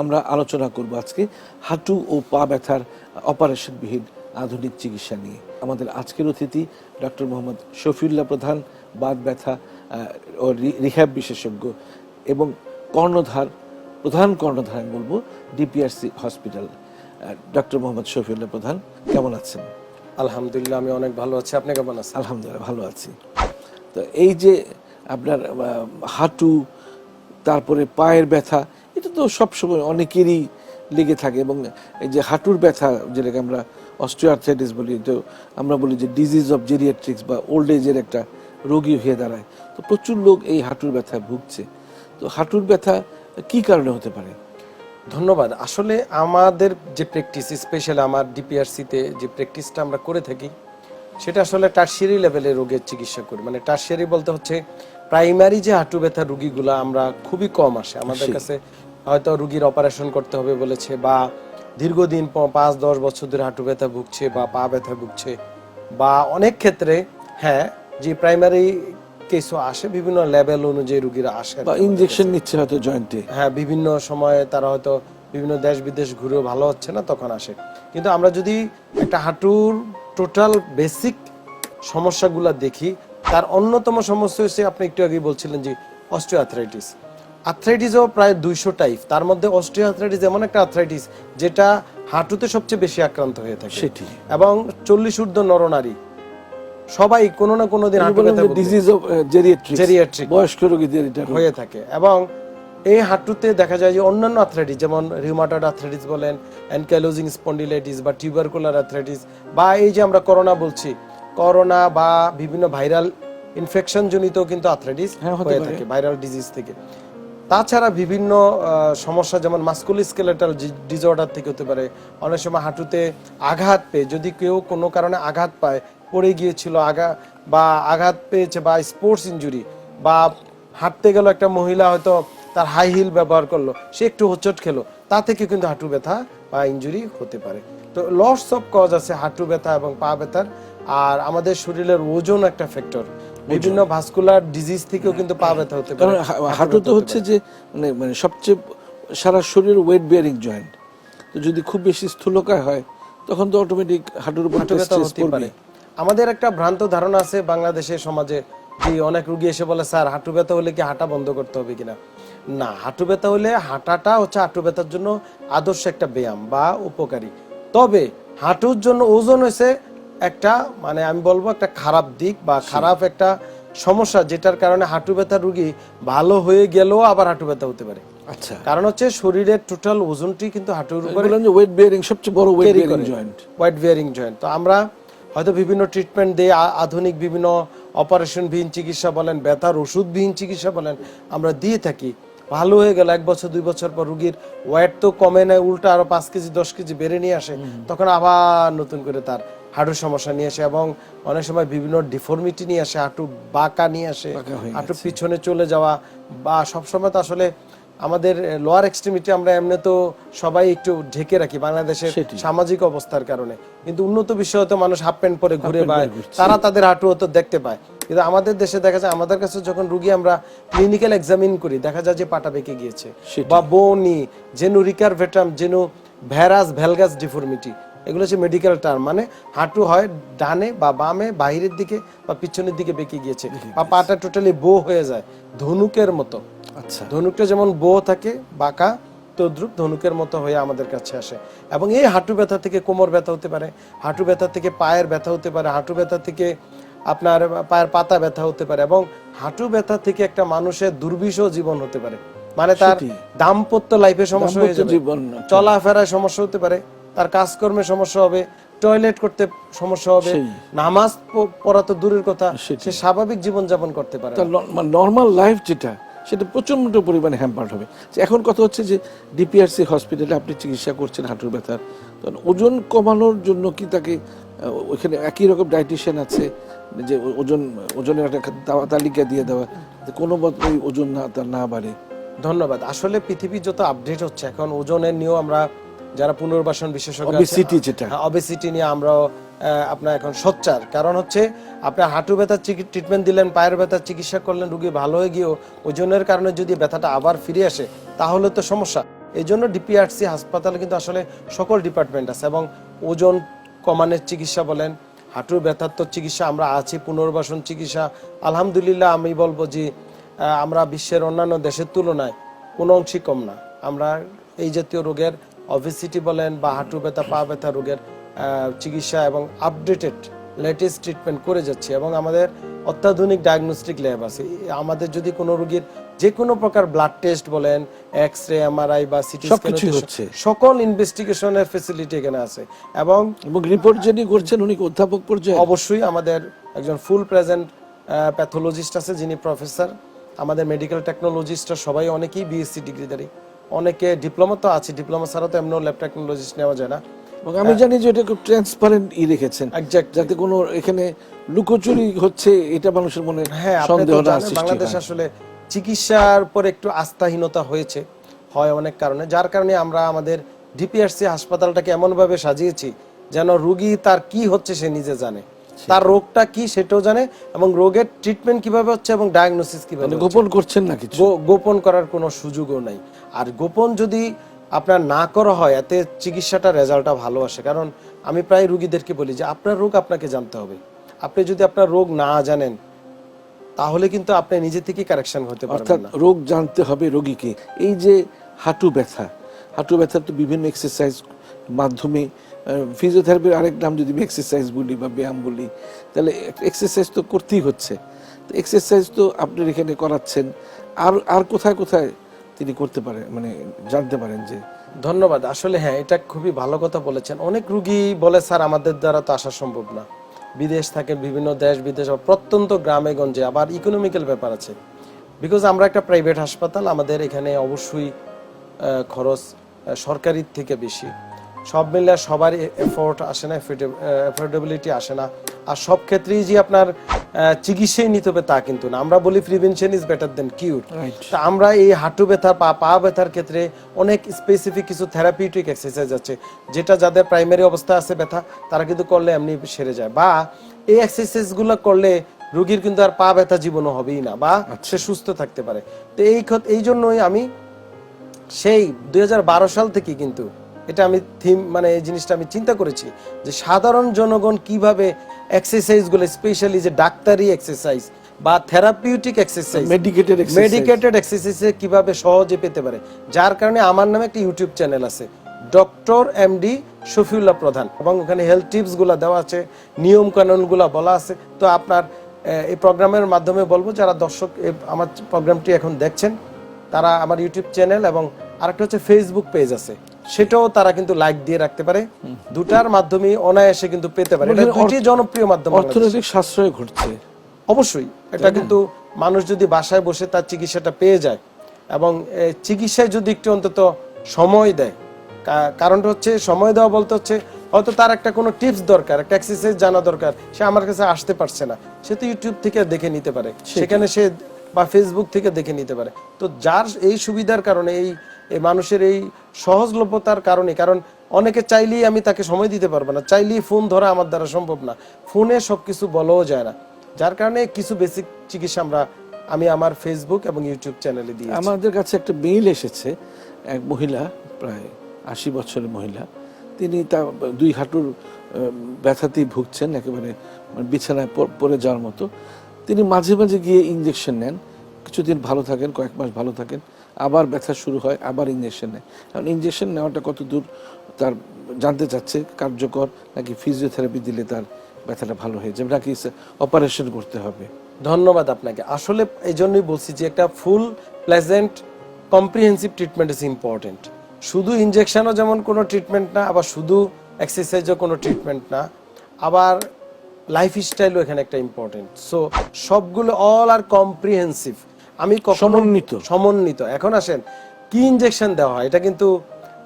আমরা আলোচনা করব আজকে হাঁটু ও পা ব্যথার অপারেশনবিহীন আধুনিক চিকিৎসা নিয়ে। আমাদের আজকের অতিথি ডক্টর মোহাম্মদ শফিউল্লাহ প্রধান বাদ ব্যথা ও রিহ্যাব বিশেষজ্ঞ এবং কর্ণধার প্রধান কর্ণধার আমি বলব DPRC hospital. Doctor Mohammad Shafiullah Pradhan কেমন আছেন? আলহামদুলিল্লাহ আমি অনেক ভালো আছি। আপনি কেমন আছেন? আলহামদুলিল্লাহ ভালো আছি। তো এই যে আপনার হাঁটু তারপরে পায়ের ব্যথা তো সবসময় অনেকেরই লেগে থাকে এবং এই যে হাঁটুর ব্যথা যেটাকে আমরা অস্ট্রিওআর্থাইটিস বলি তো আমরা বলি যে ডিজিজ অফ জেরিয়াট্রিক্স বা ওল্ড এজের একটা রোগী হয়ে দাঁড়ায়। তো প্রচুর লোক এই হাঁটুর ব্যথায় ভুগছে। তো হাঁটুর ব্যথা কি কারণে হতে পারে? ধন্যবাদ। আসলে আমাদের যে প্র্যাকটিস স্পেশালি আমার ডিপিআরসিতে যে প্র্যাকটিসটা আমরা করে থাকি সেটা আসলে টার্সিয়ারি লেভেলের রোগের চিকিৎসা করি। মানে টার্সিয়ারি বলতে হচ্ছে প্রাইমারি যে হাঁটু ব্যথা রুগীগুলো আমরা খুবই কম আসে। আমাদের কাছে হয়তো রুগীর অপারেশন করতে হবে বলেছে বা দীর্ঘদিন পাঁচ দশ বছর ধরে হাঁটু ব্যথা ভুগছে বা পা ব্যথা ভুগছে বা অনেক ক্ষেত্রে হ্যাঁ যে প্রাইমারি কেসও আসে বিভিন্ন লেভেল অনুযায়ী রুগীরা আসে। বা ইনজেকশন নিচ্ছে হয়তো জয়েন্টে হ্যাঁ বিভিন্ন সময়ে তারা হয়তো বিভিন্ন দেশ বিদেশ ঘুরেও ভালো হচ্ছে না তখন আসে। কিন্তু আমরা যদি একটা হাঁটুর টোটাল বেসিক সমস্যাগুলো দেখি তার অন্যতম সমস্যা হচ্ছে আপনি একটু আগে বলছিলেন যে অস্টিওআর্থ্রাইটিস আর্থ্রাইটিসও প্রায় দুইশো টাইপ তার মধ্যে অস্টিওআর্থ্রাইটিস এমন একটা আর্থ্রাইটিস যেটা হাঁটুতে সবচেয়ে বেশি আক্রান্ত হয়ে থাকে। সেটি এবং চল্লিশ ঊর্ধ্ব নরনারী। সবাই কোনো না কোনো দিন। ডিজিজ অফ বয়স্ক রোগীদের এটা হয়ে থাকে। এবং এই হাঁটুতে দেখা যায় যে অন্যান্য আর্থ্রাইটিস যেমন রিউমাটয়েড আর্থ্রাইটিস বলেন অ্যানকাইলোজিং স্পন্ডিলাইটিস বা টিউবারকুলার আর্থ্রাইটিস বা এই যে আমরা করোনা বলছি করোনা বা বিভিন্ন ভাইরাল ইনফেকশন জনিত কিন্তু আর্থ্রাইটিস হ্যাঁ, হয়ে থাকে ভাইরাল ডিজিজ থেকে। তাছাড়া বিভিন্ন সমস্যা যেমন মাস্কুলিস্কেলেটাল ডিজর্ডার থেকে হতে পারে, অনেক সময় হাঁটুতে আঘাত পেয়ে, যদি কেউ কোনো কারণে আঘাত পায়, পড়ে গিয়েছিল, আগা, বা আঘাত পেয়েছে বা স্পোর্টস ইনজুরি বা হাঁটতে গেল একটা মহিলা হয়তো তার হাই হিল ব্যবহার করল, সে একটু হোঁচট খেলো, তা থেকে কিন্তু হাঁটু ব্যথা বা ইনজুরি হতে পারে। তো লস অফ কজ আছে হাঁটু ব্যথা এবং পা ব্যথার, আর আমাদের শরীরের ওজন একটা ফ্যাক্টর বিভিন্ন ভাস্কুলার ডিজিজ থেকেও কিন্তু পা ব্যথা হতে পারে। হাঁটু তো হচ্ছে যে মানে মানে সবচেয়ে সারা শরীর ওয়েট বিয়ারিং জয়েন্ট তো যদি খুব বেশি স্থূলকায় হয় তখন তো অটোমেটিক হাঁটুর উপর স্ট্রেস পড়বে পারে। আমাদের একটা ভ্রান্ত ধারণা আছে বাংলাদেশের সমাজে যে অনেক রুগী এসে বলে স্যার হাঁটু ব্যথা হলে কি হাঁটা বন্ধ করতে হবে কিনা? না হাঁটু ব্যথা হলে হাঁটাটা হচ্ছে হাঁটু ব্যথার জন্য আদর্শ একটা ব্যায়াম বা উপকারী। তবে হাঁটুর জন্য ওজন হয়েছে একটা মানে আমি বলব একটা খারাপ দিক বা খারাপ একটা সমস্যা যেটার কারণে হাঁটু ব্যথা রুগী ভালো হয়ে গেলেও আবার হাঁটু ব্যথা হতে পারে। আচ্ছা। কারণ হচ্ছে শরীরের টোটাল ওজনটি কিন্তু হাঁটুর উপরে বললাম যে ওয়েট বিয়ারিং সবচেয়ে বড় weight bearing joint wide bearing joint তো আমরা হয়তো বিভিন্ন ট্রিটমেন্ট দিয়ে আধুনিক বিভিন্ন অপারেশন বিহীন চিকিৎসা বলেন ব্যথার ওষুধ ওষুধবিহীন চিকিৎসা বলেন আমরা দিয়ে থাকি। ভালো হয়ে গেল এক বছর দুই বছর পর রুগীর ওয়েট তো কমে না উল্টা আরও পাঁচ কেজি দশ কেজি বেড়ে নিয়ে আসে তখন আবার নতুন করে তার হাঁটুর সমস্যা নিয়ে আসে এবং অনেক সময় বিভিন্ন ডিফর্মিটি নিয়ে আসে হাঁটু বাঁকা নিয়ে আসে হাঁটু পিছনে চলে যাওয়া বা সবসময় তো আসলে আমাদের লোয়ার এক্সট্রিমিটি আমরা এমনি তো সবাই একটু ঢেকে রাখি বাংলাদেশের সামাজিক অবস্থার কারণে। কিন্তু উন্নত বিশ্বে হয়তো মানুষ হাফ প্যান্ট পরে ঘুরে পায় তারা তাদের হাঁটু হয়তো দেখতে পায়। কিন্তু আমাদের দেশে দেখা যায় আমাদের কাছে যখন রুগী আমরা ক্লিনিক্যাল এক্সামিন করি দেখা যায় যে পাটা বেঁকে গিয়েছে। বা bony genu recurvatum genu varus valgus deformity এগুলো হচ্ছে মেডিকেল টার্ম মানে হাঁটু হয় ডানে বা বামে বাইরের দিকে বা পিছনের দিকে বেঁকে গিয়েছে বা পাটা টোটালি বো হয়ে যায় ধনুকের মতো। আচ্ছা। ধনুকটা যেমন বো থাকে বাঁকা তদ্রুপ ধনুকের মতো হয়ে আমাদের কাছে আসে। এবং এই হাঁটু ব্যথা থেকে কোমর ব্যথা হতে পারে হাঁটু ব্যথা থেকে পায়ের ব্যথা হতে পারে হাঁটু ব্যথা থেকে আপনার পায়ের পাতা ব্যথা হতে পারে এবং হাঁটু ব্যথা থেকে একটা মানুষের দুর্বিষহ জীবন হতে পারে। মানে তার দাম্পত্য লাইফে সমস্যা হয়ে যাবে। জীবন। চলাফেরায় সমস্যা হতে পারে তার কাজকর্মে সমস্যা হবে টয়লেট করতে সমস্যা হবে নামাজ পড়া তো দূরের কথা সে স্বাভাবিক জীবন যাপন করতে পারে নর্মাল লাইফ যেটা সেটা প্রচণ্ড পরিমাণে হ্যাম্পার্ড হবে। এখন কথা হচ্ছে যে ডিপিআরসি হসপিটালে আপনি চিকিৎসা করছেন হাঁটুর ব্যথার তো ওজন কমানোর জন্য কি তাকে ওইখানে একই রকম ডাইটিশিয়ান আছে? যে ওজন ওজনের একটা তালিকা দিয়ে দেওয়া। কোনো মতেই ওজন না তার না বাড়ে। ধন্যবাদ। আসলে পৃথিবী যত আপডেট হচ্ছে এখন ওজনের নিয়েও আমরা যারা পুনর্বাসন বিশেষজ্ঞ Obesity যেটা। অবেসিটি নিয়ে আমরাও আপনার এখন সোচ্চার। কারণ হচ্ছে আপনার হাঁটু ব্যথার ট্রিটমেন্ট দিলেন পায়ের ব্যথার চিকিৎসা করলেন রুগী ভালো হয়ে গিয়েও ওজনের কারণে যদি ব্যথাটা আবার ফিরে আসে তাহলে তো সমস্যা। এই জন্য ডিপিআরসি হাসপাতালে কিন্তু আসলে সকল ডিপার্টমেন্ট আছে এবং ওজন কমানোর চিকিৎসা বলেন হাঁটুর ব্যথার তো চিকিৎসা আমরা আছি পুনর্বাসন চিকিৎসা। আলহামদুলিল্লাহ আমি বলব যে আমরা বিশ্বের অন্যান্য দেশের তুলনায় কোনো অংশই কম না। আমরা এই জাতীয় রোগের অভিসিটি বলেন বা হাঁটু ব্যথা পা ব্যথা রোগের চিকিৎসা এবং আপডেটেড লেটেস্ট ট্রিটমেন্ট করে যাচ্ছি এবং আমাদের অত্যাধুনিক ডায়াগনস্টিক ল্যাব আছে। আমাদের যদি কোনো রোগীর যে কোনো প্রকার ব্লাড টেস্ট বলেন এক্স রে এমআরআই বা সিটি সবকিছুই হচ্ছে। সকল ইনভেস্টিগেশনের ফেসিলিটি এখানে আছে এবং এবং রিপোর্ট যিনি করছেন উনি অধ্যাপক পর্যায়ে অবশ্যই আমাদের একজন ফুল প্রেজেন্ট প্যাথোলজিস্ট আছে যিনি প্রফেসর আমাদের মেডিকেল টেকনোলজিস্টরা সবাই অনেকেই বিএসসি ডিগ্রিধারী অনেকে ডিপ্লোমা তো আছে ডিপ্লোমা ছাড়া তো এমন ল্যাব টেকনোলজিস্ট নেওয়া যায় না। এবং আমি জানি যে এটা খুব ট্রান্সপারেন্ট ই রেখেছেন। Exactly. যাতে কোনো এখানে লুকোচুরি হচ্ছে এটা মানুষের মনে হ্যাঁ সন্দেহ না বাংলাদেশ আসলে চিকিৎসার উপর একটু আস্থাহীনতা হয়েছে হয় অনেক কারণে। যার কারণে আমরা আমাদের ডিপিআরসি হাসপাতালটাকে এমন ভাবে সাজিয়েছি যেন রোগী তার কি হচ্ছে সে নিজে জানে। তার রোগটা কি সেটাও জানে এবং রোগের ট্রিটমেন্ট কীভাবে হচ্ছে এবং ডায়াগনোসিস কীভাবে মানে গোপন করছেন না কিছু? গোপন করার কোনো সুযোগও নাই। আর গোপন যদি আপনার না করা হয় এতে চিকিৎসাটা রেজাল্টটা ভালো আসে। কারণ আমি প্রায় রুগীদেরকে বলি যে আপনার রোগ আপনাকে জানতে হবে। আপনি যদি আপনার রোগ না জানেন তাহলে কিন্তু আপনি নিজে থেকেই কারেকশন হতে পারবেন না। রোগ জানতে হবে রোগীকে। এই যে হাঁটু ব্যথা হাঁটু ব্যথা তো বিভিন্ন এক্সারসাইজ মাধ্যমে ফিজিওথেরাপির আরেক নাম যদি আমি এক্সারসাইজ বলি বা ব্যায়াম বলি তাহলে এক্সারসাইজ তো করতেই হচ্ছে। তো এক্সারসাইজ তো আপনার এখানে করাচ্ছেন। আর আর কোথায় কোথায় তিনি করতে পারে মানে জানতে পারেন যে ধন্যবাদ। আসলে হ্যাঁ এটা খুবই ভালো কথা বলেছেন। অনেক রুগী বলে, স্যার, আমাদের দ্বারা তো আসা সম্ভব না। বিদেশ থাকে বিভিন্ন দেশ, বিদেশ প্রত্যন্ত গ্রামে, গঞ্জে, আবার ইকোনমিক্যাল ব্যাপার আছে। বিকজ আমরা একটা প্রাইভেট হাসপাতাল, আমাদের এখানে অবশ্যই খরচ সরকারির থেকে বেশি। সব মিলে সবার এফোর্ট আসে না এফোর্ডেবিলিটি আসে না। আর সব ক্ষেত্রেই যে আপনার চিকিৎসাই নিতে হবে তা কিন্তু না। আমরা বলি prevention is better than cure তা আমরা এই হাঁটু ব্যথা পা পা ব্যথার ক্ষেত্রে অনেক স্পেসিফিক কিছু থেরাপিউটিক এক্সারসাইজ আছে যেটা যাদের প্রাইমারি অবস্থা আছে ব্যথা তারা কিন্তু করলে এমনি সেরে যায়। বা এই এক্সারসাইজগুলো করলে রোগীর কিন্তু আর পা ব্যথা জীবনও হবেই না বা সে সুস্থ থাকতে পারে। তো এই এই জন্যই আমি সেই দুই হাজার বারো সাল থেকে কিন্তু এটা আমি থিম মানে এই জিনিসটা আমি চিন্তা করেছি যে সাধারণ জনগণ কীভাবে এক্সারসাইজগুলো স্পেশালি যে ডাক্তারি এক্সারসাইজ বা থেরাপিউটিক এক্সারসাইজ মেডিকেটেড। মেডিকেটেড এক্সারসাইজে কীভাবে সহজে পেতে পারে। যার কারণে আমার নামে একটা ইউটিউব চ্যানেল আছে। Doctor MD Shafiullah Pradhan. এবং ওখানে হেলথ টিপসগুলো দেওয়া আছে নিয়ম কানুনগুলা বলা আছে। তো আপনার এই প্রোগ্রামের মাধ্যমে বলব যারা দর্শক আমার প্রোগ্রামটি এখন দেখছেন তারা আমার ইউটিউব চ্যানেল এবং আরেকটা হচ্ছে ফেসবুক পেজ আছে। সেটাও তারা কিন্তু লাইক দিয়ে রাখতে পারে। দুটার মাধ্যমে অনায়াসে কিন্তু পেতে পারে। এটা মানে দুইটি জনপ্রিয় মাধ্যম অর্থনৈতিক সাশ্রয় ঘটছে। অবশ্যই। এটা কিন্তু মানুষ যদি বাসায় বসে তার চিকিৎসাটা পেয়ে যায় এবং চিকিৎসায় যদি একটু অন্তত সময় দেয় কারণটা হচ্ছে সময় দেওয়া বলতে হচ্ছে হয়তো তার একটা কোনো টিপস দরকার একটা এক্সারসাইজ জানা দরকার সে আমার কাছে আসতে পারছে না। সে তো ইউটিউব থেকে দেখে নিতে পারে। সেখানে সে বা ফেসবুক থেকে দেখে নিতে পারে। তো যার এই সুবিধার কারণে এই মানুষের এই সহজলভ্যতার কারণে, কারণ অনেকে চাইলেই আমি তাকে সময় দিতে পারব না, চাইলেই ফোন ধরা আমার দ্বারা সম্ভব না। ফোনে সব কিছু বলাও যায় না। যার কারণে কিছু বেসিক চিকিৎসা আমরা, আমি আমার ফেসবুক এবং ইউটিউব চ্যানেলে দিই আমাদের কাছে একটা মেইল এসেছে, এক মহিলা, প্রায় আশি বছরের মহিলা, তিনি তা দুই হাঁটুর ব্যথাতেই ভুগছেন, একেবারে মানে বিছানায় পড়ে যাওয়ার মতো। তিনি মাঝে মাঝে গিয়ে ইঞ্জেকশন নেন। কিছুদিন ভালো থাকেন, কয়েক মাস ভালো থাকেন, আবার ব্যথা শুরু হয়, আবার ইঞ্জেকশন নেয়। কারণ ইঞ্জেকশন নেওয়াটা কত দূর তার জানতে চাচ্ছে, কার্যকর, নাকি ফিজিওথেরাপি দিলে তার ব্যথাটা ভালো হয়ে যাবে, নাকি অপারেশন করতে হবে? ধন্যবাদ আপনাকে। আসলে এই জন্যই বলছি যে একটা full pleasant comprehensive treatment is important শুধু ইনজেকশনও যেমন কোনো ট্রিটমেন্ট না, আবার শুধু এক্সারসাইজও কোনো ট্রিটমেন্ট না, আবার লাইফ স্টাইলও এখানে একটা ইম্পর্টেন্ট সো সবগুলো অল আর কম্প্রিহেন্সিভ আমি সমন্বিত। সমন্বিত। এখন আসেন কি ইনজেকশন দেওয়া হয়? এটা কিন্তু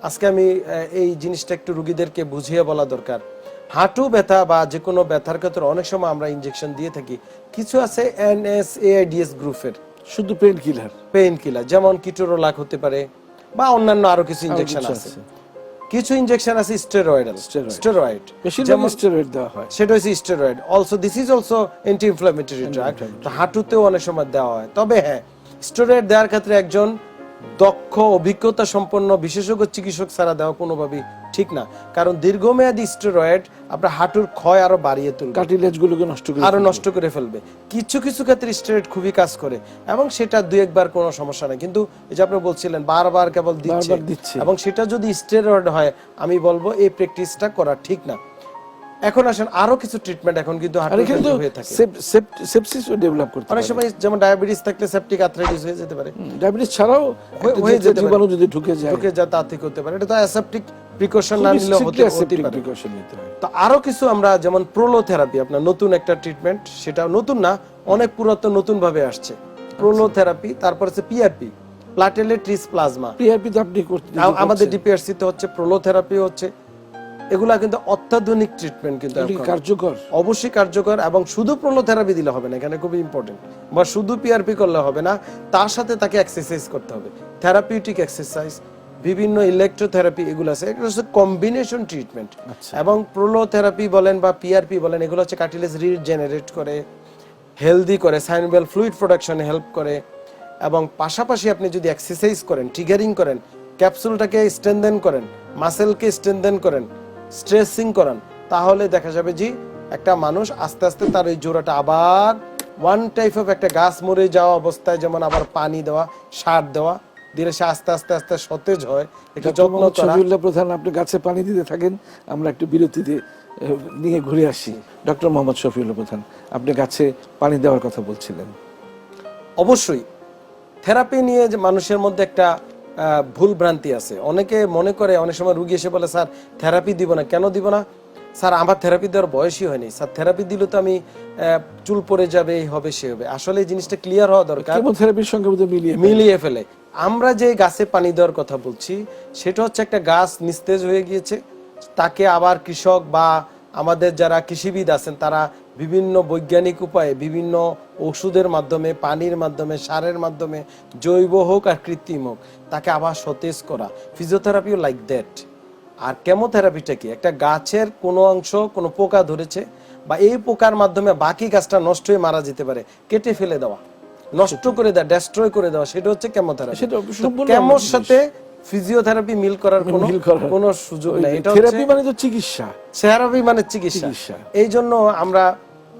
আজকে আমি এই জিনিসটা একটু রুগীদেরকে বুঝিয়ে বলা দরকার। হাঁটু ব্যথা বা যে কোনো ব্যথার ক্ষেত্রে অনেক সময় আমরা ইনজেকশন দিয়ে থাকি। কিছু আছে এনএসএআইডিএস গ্রুপের? শুধু পেন কিলার পেইন কিলার যেমন কিটোরোলাক হতে পারে বা অন্যান্য আরও কিছু ইনজেকশন আছে। কিছু ইনজেকশন আছে স্টেরয়েডাল. স্টেরয়েড বেশিরভাগ স্টেরয়েড দেওয়া হয়। সেটা হচ্ছে steroid also this is also anti inflammatory drug তো হাঁটুতেও অনেক সময় দেওয়া হয়। তবে হ্যাঁ স্টেরয়েড দেওয়ার ক্ষেত্রে একজন দক্ষ অভিজ্ঞতা সম্পন্ন বিশেষজ্ঞ চিকিৎসক ছাড়া দেওয়া কোনোভাবেই ঠিক না। কারণ দীর্ঘমেয়াদী স্টেরয়েড আপনার হাঁটুর ক্ষয় আরও বাড়িয়ে তুলবে। কার্টিলেজ গুলোকে নষ্ট করে আরও ফেলবে। নষ্ট করে ফেলবে। কিছু কিছু ক্ষেত্রে স্টেরয়েড খুবই কাজ করে এবং সেটা দুই একবার কোনো সমস্যা নাই। কিন্তু এই যে আপনি বলছিলেন বারবার কেবল দিচ্ছে। এবং সেটা যদি স্টেরয়েড হয় আমি বলব এই প্র্যাকটিসটা করা ঠিক না। এখন আসেন আরও কিছু ট্রিটমেন্ট এখন কিন্তু এখানে হয়ে থাকে। সেপসিসও ডেভেলপ করতে অনেক সময় যেমন ডায়াবেটিস থাকলে সেপটিক আর্থ্রাইটিস হয়ে যেতে পারে। ডায়াবেটিস ছাড়াও হয়ে- যেতে পারে। জীবাণু যদি ঢুকে যায়। ঢুকে যা তা থেকে হতে পারে। এটা তো অ্যাসেপ্টিক প্রিকশন না strictly হতে পারে। precaution নিতে হয়। তো আরও কিছু আমরা যেমন প্রোলোথেরাপি আপনার নতুন একটা ট্রিটমেন্ট সেটা নতুন না অনেক পুরাতন নতুন ভাবে আসছে প্রোলোথেরাপি তারপর হচ্ছে PRP platelet rich plasma PRP তো আপনি করতে আমাদের ডিপিআরসি তে হচ্ছে প্রোলোথেরাপি হচ্ছে। এগুলা কিন্তু অত্যাধুনিক ট্রিটমেন্ট কিন্তু কার্যকর। অবশ্যই কার্যকর এবং শুধু প্রোলোথেরাপি দিলে হবে না এখানে খুবই ইম্পর্টেন্ট বা শুধু পিআরপি করলে হবে না তার সাথে তাকে এক্সারসাইজ করতে হবে। থেরাপিউটিক এক্সারসাইজ বিভিন্ন ইলেকট্রোথেরাপি এগুলো আছে এগুলো হচ্ছে কম্বিনেশন ট্রিটমেন্ট আচ্ছা। এবং প্রোলোথেরাপি বলেন বা পিআরপি বলেন এগুলো হচ্ছে কার্টিলেজ রিজেনারেট করে হেলদি করে সাইনোভিয়াল ফ্লুইড প্রোডাকশনে হেল্প করে। এবং পাশাপাশি আপনি যদি এক্সারসাইজ করেন ট্রিগারিং করেন ক্যাপসুলটাকে স্ট্রেনদেন করেন মাসেলকে স্ট্রেনদেন করেন স্ট্রেসিং করান তাহলে দেখা যাবে যে একটা মানুষ আস্তে আস্তে তার ওই জোড়াটা আবার ওয়ান টাইপ অফ একটা গাছ মরে যাওয়া অবস্থায় যেমন আবার পানি দেওয়া সার দেওয়া দিলে সে আস্তে আস্তে আস্তে সতেজ হয় ডক্টর যত্ন করা। প্রধান আপনি গাছে পানি দিতে থাকেন আমরা একটু বিরতিতে নিয়ে ঘুরে আসি। ডক্টর মোহাম্মদ শফিউল্লাহ প্রধান আপনি গাছে পানি দেওয়ার কথা বলছিলেন। অবশ্যই থেরাপি নিয়ে যে মানুষের মধ্যে একটা ভুল ভ্রান্তি আছে। অনেকে মনে করে অনেক সময় রুগী এসে বলে স্যার থেরাপি দিব না। কেন দিব না? স্যার আমার থেরাপি দেওয়ার বয়সই হয়নি। স্যার থেরাপি দিলে তো আমি চুল পড়ে যাবে এই হবে সে হবে। আসলে এই জিনিসটা ক্লিয়ার হওয়া দরকার। থেরাপির সঙ্গে মিলিয়ে মিলিয়ে ফেলে। আমরা যে গাছে পানি দেওয়ার কথা বলছি সেটা হচ্ছে একটা গাছ নিস্তেজ হয়ে গিয়েছে। তাকে আবার কৃষক বা আমাদের যারা কৃষিবিদ আছেন তারা বিভিন্ন বৈজ্ঞানিক উপায়ে বিভিন্ন ওষুধের মাধ্যমে পানির মাধ্যমে সারের মাধ্যমে জৈব হোক আর কৃত্রিম হোক তাকে আবার সতেজ করা। ফিজিওথেরাপিও লাইক দ্যাট আর কেমোথেরাপিটা কি? একটা গাছের কোনো অংশ কোনো পোকা ধরেছে বা এই পোকার মাধ্যমে বাকি গাছটা নষ্ট হয়ে মারা যেতে পারে কেটে ফেলে দেওয়া। নষ্ট করে দেওয়া ডেস্ট্রয় করে দেওয়া সেটা হচ্ছে কেমোথেরাপি সেটা কেমোর সাথে ফিজিওথেরাপি মিল করার কোনো কোনো সুযোগ নেই। এটা থেরাপি মানে তো চিকিৎসা। থেরাপি মানে চিকিৎসা। এই জন্য আমরা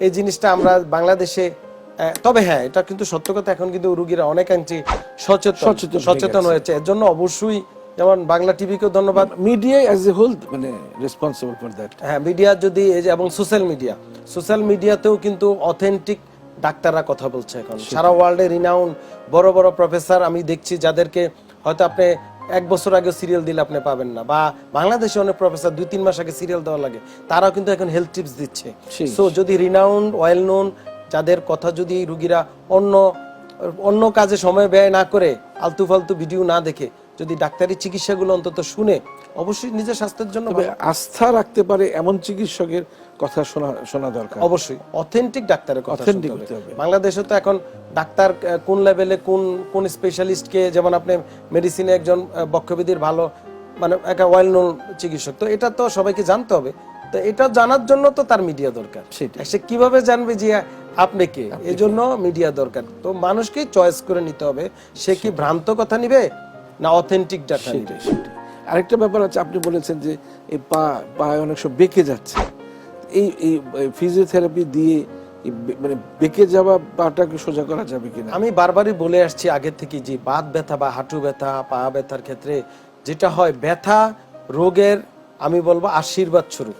এই জিনিসটা আমরা বাংলাদেশে তবে হ্যাঁ এটা কিন্তু সত্য কথা। এখন কিন্তু রুগীরা অনেকাংশে সচেতন সচেতন সচেতন হয়েছে। এর জন্য অবশ্যই যেমন বাংলা টিভিকেও ধন্যবাদ। মিডিয়া অ্যাজ এ হোল মানে রেসপন্সিবল ফর দ্যাট হ্যাঁ মিডিয়া যদি এই যে এবং সোশ্যাল মিডিয়া সোশ্যাল মিডিয়াতেও কিন্তু অথেন্টিক ডাক্তাররা কথা বলছে এখন। সারা ওয়ার্ল্ডে রিনাউন বড় বড় প্রফেসর আমি দেখছি যাদেরকে হয়তো আপনি এক বছর আগে সিরিয়াল দিলে আপনি পাবেন না। বা বাংলাদেশে অনেক প্রফেসর দুই তিন মাস আগে সিরিয়াল দেওয়া লাগে। তারাও কিন্তু এখন হেলথ টিপস দিচ্ছে। সো যদি রিনাউন্ড ওয়েল নোন যাদের কথা যদি রুগীরা অন্য অন্য কাজে সময় ব্যয় না করে আলতু ফালতু ভিডিও না দেখে যদি ডাক্তারি চিকিৎসাগুলো অন্তত শুনে অবশ্যই নিজের স্বাস্থ্যের জন্য আস্থা রাখতে পারে এমন চিকিৎসকের কথা শোনা শোনা দরকার। অবশ্যই। অথেন্টিক ডাক্তারের কথা। বাংলাদেশে তো এখন ডাক্তার কোন লেভেলে কোন কোন স্পেশালিস্টকে যেমন আপনি মেডিসিনে একজন বক্ষবিধির ভালো মানে একটা ওয়েল নোন চিকিৎসক তো এটা তো সবাইকে জানতে হবে। তো এটা জানার জন্য তো তার মিডিয়া দরকার। সে কীভাবে জানবে যে আপনি কে? এই জন্য মিডিয়া দরকার। তো মানুষকে চয়েস করে নিতে হবে সে কি ভ্রান্ত কথা নিবে না অথেন্টিক ডাটা নিবে? আরেকটা ব্যাপার আছে, আপনি বলেছেন যে এই পা, পায়ে অনেক সময় বেঁকে যাচ্ছে। এই এই ফিজিওথেরাপি দিয়ে মানে বেঁকে যাওয়া পাটাকে সোজা করা যাবে কিনা? আমি বারবারই বলে আসছি আগে থেকে যে বাত ব্যথা বা হাঁটু ব্যথা, পা ব্যথার ক্ষেত্রে যেটা হয়, ব্যথা রোগের, আমি বলব আশীর্বাদ স্বরূপ।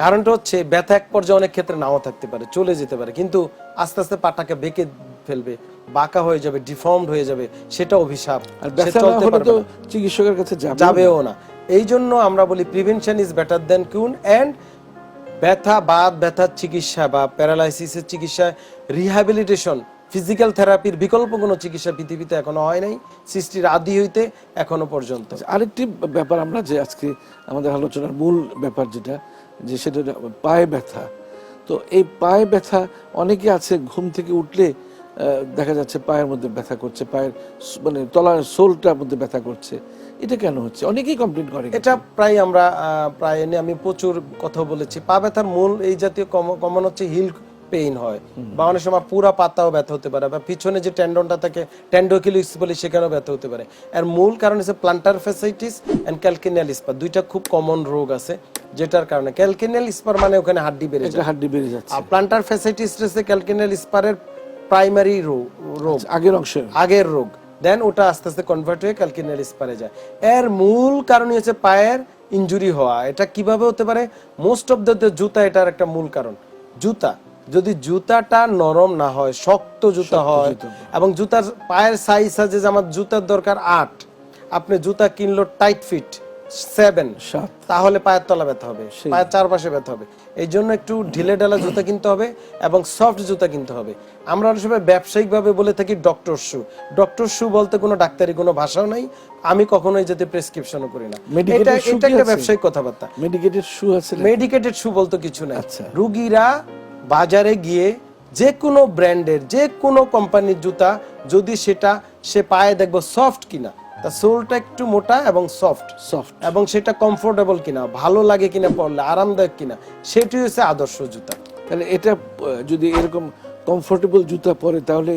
কারণটা হচ্ছে ব্যথা এক পর্যায়ে অনেক ক্ষেত্রে নাও থাকতে পারে, চলে যেতে পারে। কিন্তু আস্তে আস্তে পাটাকে বেঁকে ফেলবে বাঁকা হয়ে যাবে ডিফর্মড হয়ে যাবে সেটা অভিশাপ। চিকিৎসকের কাছে যাবেও না। এই জন্য আমরা বলি prevention is better than cure and ব্যথা বাত ব্যথার চিকিৎসা বা প্যারালাইসিসের চিকিৎসা রিহ্যাবিলিটেশন ফিজিক্যাল থেরাপির বিকল্প কোনো চিকিৎসা পৃথিবীতে এখনও হয় নাই সৃষ্টির আদি হইতে এখনও পর্যন্ত। আরেকটি ব্যাপার আমরা যে আজকে আমাদের আলোচনার মূল ব্যাপার যেটা যে সেটা পায়ে ব্যথা। তো এই পায়ে ব্যথা অনেকে আছে ঘুম থেকে উঠলে দেখা যাচ্ছে পায়ের মধ্যে ব্যথা করছে পায়ের মানে তলার সোলটার মধ্যে ব্যথা করছে। এটা কেন হচ্ছে? অনেকেই কমপ্লেন করে এটা প্রায় আমরা প্রায় এনে আমি প্রচুর কথা বলেছি। পা ব্যথার মূল এই জাতীয় কমন হচ্ছে হিল পেইন হয়। বা অনেক সময় পুরা পাতাও ব্যথা হতে পারে বা পিছনে যে টেন্ডনটা থাকে ট্যান্ডোকিলিস বলে সেখানেও ব্যথা হতে পারে। এর মূল কারণ হচ্ছে plantar fasciitis and calcaneal spur দুইটা খুব কমন রোগ আছে যেটার কারণে ক্যালকিনিয়াল স্পার মানে ওখানে হাড্ডি বেড়ে যায়। হাড্ডি বেড়ে যাচ্ছে। আর প্লান্টার ফেসাইটিস হচ্ছে ক্যালকিনিয়াল স্পারের প্রাইমারি রোগ আগের অংশ আগের রোগ। দেন ওটা আস্তে আস্তে কনভার্ট হয়ে ক্যালকিনিয়াল স্পারে যায়। এর মূল কারণই হচ্ছে পায়ের ইনজুরি হওয়া। এটা কীভাবে হতে পারে? মোস্ট অফ দ্য জুতা এটার একটা মূল কারণ। জুতা। যদি জুতাটা নরম না হয় শক্ত জুতা হয় এবং জুতার পায়ের সাইজ আছে যে আমার জুতার দরকার আট আপনি জুতা কিনলো টাইট ফিট সেভেন তাহলে পায়ের তলা ব্যথা হবে পায়ের চারপাশে ব্যথা হবে। এই জন্য একটু ঢিলে ঢালা জুতা কিনতে হবে এবং সফট জুতা কিনতে হবে। আমরা অনেক সময় ব্যবসায়িক ভাবে বলে থাকি ডক্টর শু ডক্টর শু বলতে কোনো ডাক্তারি কোনো ভাষাও নাই। আমি কখনোই যাতে প্রেসক্রিপশনও করি না। এটা এটা একটা ব্যবসায়িক কথাবার্তা। মেডিকেটেড শু আছে মেডিকেটেড শু বলতে কিছু নাই। আচ্ছা। রুগীরা বাজারে গিয়ে যে কোনো ব্র্যান্ডের যে কোনো কোম্পানির জুতা যদি সেটা সে পায়ে দেখব সফট কিনা তা সোলটা একটু মোটা এবং সফট সফট এবং সেটা কমফোর্টেবল কিনা ভালো লাগে কিনা পরলে আরামদায়ক কিনা সেটি হচ্ছে আদর্শ জুতা। তাহলে এটা যদি এরকম কমফোর্টেবল জুতা পরে তাহলে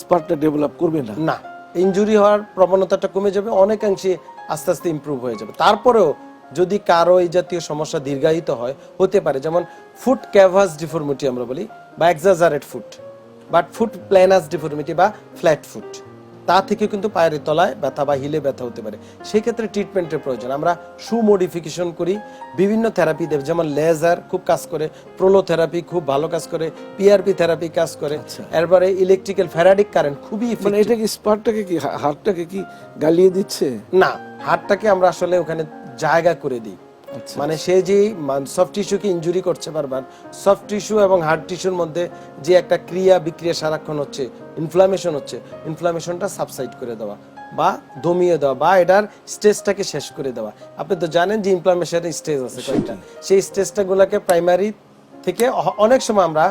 স্পার্টটা ডেভেলপ করবে না? না। ইনজুরি হওয়ার প্রবণতাটা কমে যাবে অনেকাংশে আস্তে আস্তে ইমপ্রুভ হয়ে যাবে। তারপরেও যদি কারও এই জাতীয় সমস্যা দীর্ঘায়িত হয় হতে পারে যেমন ফুট ক্যাভাস ডিফর্মিটি আমরা বলি বা exaggerate foot but foot planus deformity বা ফ্ল্যাট ফুট তা থেকে কিন্তু পায়ের তলায় ব্যথা বা হিলে ব্যথা হতে পারে। সেই ক্ষেত্রে ট্রিটমেন্টের প্রয়োজন। আমরা শু মডিফিকেশন করি। বিভিন্ন থেরাপি দেব। যেমন লেজার খুব কাজ করে প্রোলো থেরাপি খুব ভালো কাজ করে পিআরপি থেরাপি কাজ করে। এরপরে ইলেকট্রিক্যাল ফেরাডিক কারেন্ট খুবই মানে এটা কি স্পার্টটাকে কি হাড়টাকে কি গালিয়ে দিচ্ছে? না হাড়টাকে আমরা আসলে ওখানে জায়গা করে দিই। আচ্ছা। মানে সে যে সফট টিস্যুকে ইনজুরি করছে বারবার সফট টিস্যু এবং হার্ড টিস্যুর মধ্যে যে একটা ক্রিয়া বিক্রিয়া সারাক্ষণ হচ্ছে ইনফ্লামেশন হচ্ছে ইনফ্লামেশনটা সাবসাইড করে দেওয়া বা দমিয়ে দেওয়া বা এটার স্টেজটাকে শেষ করে দেওয়া। আপনি তো জানেন যে ইনফ্লামেশনের স্টেজ আছে কয়েকটা। সেই স্টেজটাগুলোকে প্রাইমারি থেকে অনেক সময় আমরা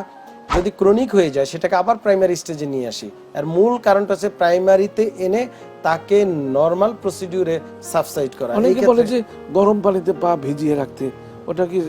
যদি ক্রনিক হয়ে যায় সেটাকে আবার প্রাইমারি স্টেজে নিয়ে আসি। আর মূল কারণটা হচ্ছে প্রাইমারিতে এনে তাকে নর্মাল প্রসিডিউরে সাবসাইড করা। অনেকে বলে যে গরম পানিতে পা ভিজিয়ে রাখতে ওটা কি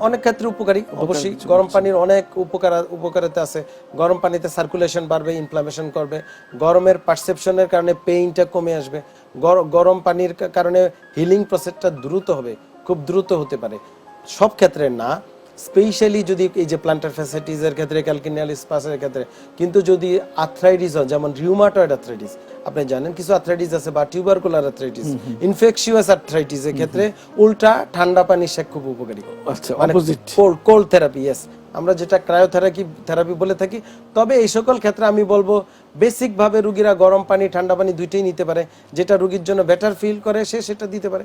অনেক ক্ষেত্রে উপকারী। অবশ্যই গরম পানির অনেক উপকার উপকারিতা আছে। গরম পানিতে সার্কুলেশন বাড়বে ইনফ্লামেশন করবে। গরমের পারসেপশনের কারণে পেইনটা কমে আসবে। গর- গরম পানির কারণে হিলিং প্রসেসটা দ্রুত হবে খুব দ্রুত হতে পারে। সব ক্ষেত্রে না স্পেশালি যদি এই যে প্লান্টার ফ্যাসিলিটিসের ক্ষেত্রে ক্যালকিনিয়াল স্পাসের ক্ষেত্রে কিন্তু যদি আর্থ্রাইটিস হয় যেমন রিউমাটয়েড আর্থ্রাইটিস আপনি জানেন কিছু আর্থ্রাইটিস আছে বা টিউবারকুলার আর্থ্রাইটিস ইনফেকশিয়াস আর্থ্রাইটিস এর ক্ষেত্রে উল্টা ঠান্ডা পানি শেক খুব উপকারী আচ্ছা অপোজিট কোল্ড থেরাপি ইয়েস আমরা যেটা ক্রায়োথেরাপি থেরাপি বলে থাকি তবে এই সকল ক্ষেত্রে আমি বলব বেসিক ভাবে রুগীরা গরম পানি ঠান্ডা পানি দুইটাই নিতে পারে যেটা রুগীর জন্য বেটার ফিল করে সে সেটা দিতে পারে।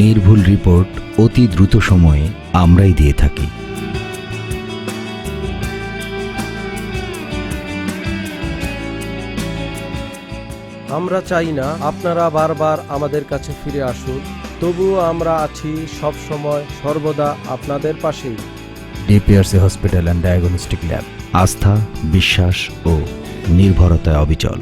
নির্ভুল রিপোর্ট অতি দ্রুত সময়ে আমরাই দিয়ে থাকি। আমরা চাই না আপনারা বারবার আমাদের কাছে ফিরে আসুন তবুও আমরা আছি সব সময় সর্বদা আপনাদের পাশেই। DPRC hospital and diagnostic lab আস্থা বিশ্বাস ও নির্ভরতায় অবিচল।